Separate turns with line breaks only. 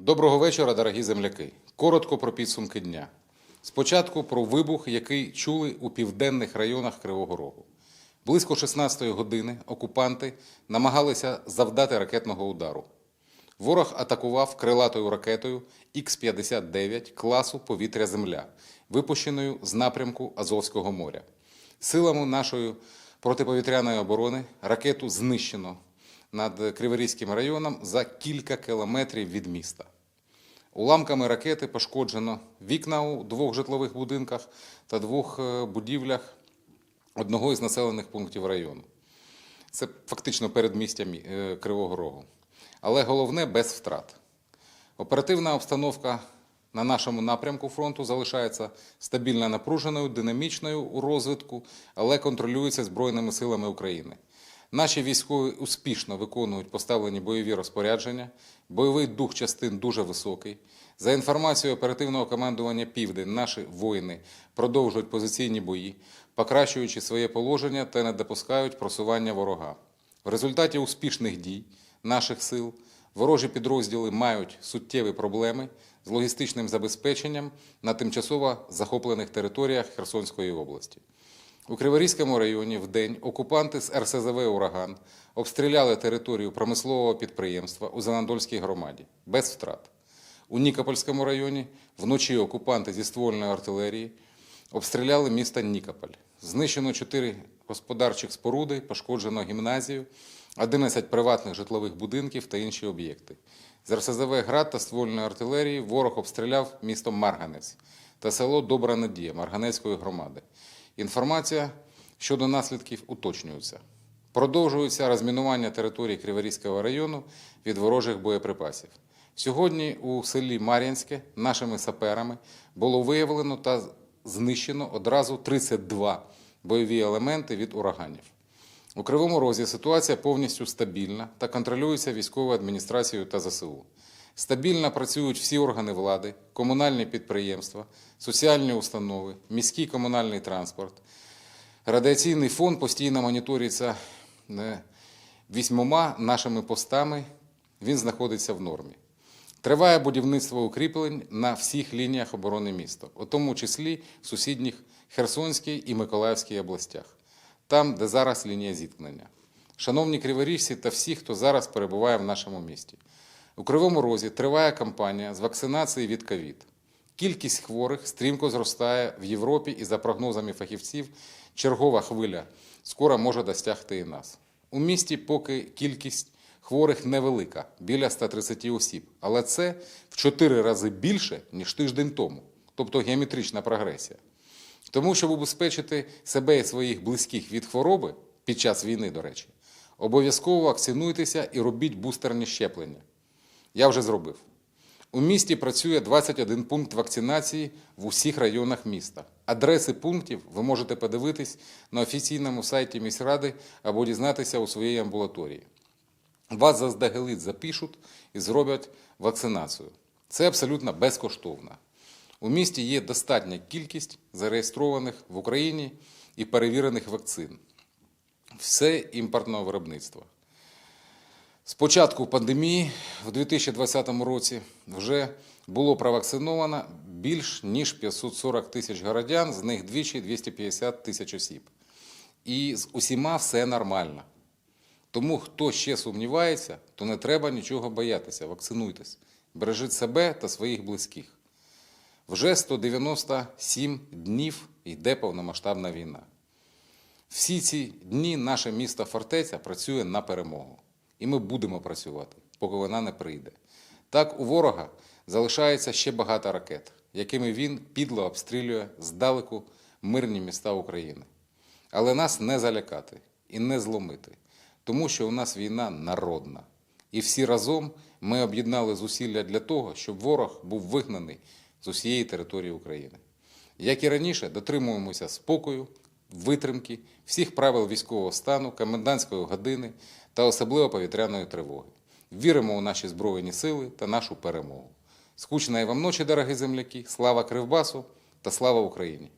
Доброго вечора, дорогі земляки. Коротко про підсумки дня. Спочатку про вибух, який чули у південних районах Кривого Рогу. Близько 16-ї години окупанти намагалися завдати ракетного удару. Ворог атакував крилатою ракетою Х-59 класу повітря-земля, випущеною з напрямку Азовського моря. Силами нашої протиповітряної оборони ракету знищено над Криворізьким районом за кілька кілометрів від міста. Уламками ракети пошкоджено вікна у двох житлових будинках та двох е, будівлях одного із населених пунктів району. Це фактично передмістя мі- е, Кривого Рогу. Але головне без втрат. Оперативна обстановка на нашому напрямку фронту залишається стабільно напруженою, динамічною у розвитку, але контролюється Збройними силами України. Наші військові успішно виконують поставлені бойові розпорядження, бойовий дух частин дуже високий. За інформацією оперативного командування Південь, наші воїни продовжують позиційні бої, покращуючи своє положення та не допускають просування ворога. В результаті успішних дій наших сил ворожі підрозділи мають суттєві проблеми з логістичним забезпеченням на тимчасово захоплених територіях Херсонської області. У Криворізькому районі в день окупанти з РСЗВ «Ураган» обстріляли територію промислового підприємства у Занадольській громаді без втрат. У Нікопольському районі вночі окупанти зі ствольної артилерії обстріляли місто Нікополь. Знищено 4 господарчих споруди, пошкоджено гімназію, 11 приватних житлових будинків та інші об'єкти. З РСЗВ «Град» та ствольної артилерії ворог обстріляв місто Марганець та село Добра Надія Марганецької громади. Інформація щодо наслідків уточнюється. Продовжується розмінування території Криворізького району від ворожих боєприпасів. Сьогодні у селі Мар'янське нашими саперами було виявлено та знищено одразу 32 бойові елементи від ураганів. У Кривому Розі ситуація повністю стабільна та контролюється військовою адміністрацією та ЗСУ. Стабільно працюють всі органи влади, комунальні підприємства, соціальні установи, міський комунальний транспорт. Радіаційний фон постійно моніториться е, вісьмома нашими постами. Він знаходиться в нормі. Триває будівництво укріплень на всіх лініях оборони міста, у тому числі в сусідніх Херсонській і Миколаївській областях, там, де зараз лінія зіткнення. Шановні криворіжці та всі, хто зараз перебуває в нашому місті. У Кривому Розі триває кампанія з вакцинації від ковід. Кількість хворих стрімко зростає в Європі і за прогнозами фахівців, чергова хвиля скоро може достягти і нас. У місті поки кількість хворих невелика, біля 130 осіб, але це в 4 рази більше, ніж тиждень тому, тобто геометрична прогресія. Тому, щоб убезпечити себе і своїх близьких від хвороби під час війни, до речі, обов'язково вакцинуйтеся і робіть бустерні щеплення. Я вже зробив. У місті працює 21 пункт вакцинації в усіх районах міста. Адреси пунктів ви можете подивитись на офіційному сайті міськради або дізнатися у своїй амбулаторії. Вас заздалегідь запишуть і зроблять вакцинацію. Це абсолютно безкоштовно. У місті є достатня кількість зареєстрованих в Україні і перевірених вакцин. Все імпортного виробництва. З початку пандемії в 2020 році вже було провакциновано більш ніж 540 тисяч городян, з них двічі 250 тисяч осіб. І з усіма все нормально. Тому хто ще сумнівається, то не треба нічого боятися, вакцинуйтесь, бережіть себе та своїх близьких. Вже 197 днів йде повномасштабна війна. Всі ці дні наше місто фортеця працює на перемогу. І ми будемо працювати, поки вона не прийде. Так, у ворога залишається ще багато ракет, якими він підло обстрілює здалеку мирні міста України. Але нас не залякати і не зломити, тому що у нас війна народна. І всі разом ми об'єднали зусилля для того, щоб ворог був вигнаний з усієї території України. Як і раніше, дотримуємося спокою, витримки, всіх правил військового стану, комендантської години та особливо повітряної тривоги. Віримо у наші Збройні сили та нашу перемогу. Скучної вам ночі, дорогі земляки! Слава Кривбасу та слава Україні!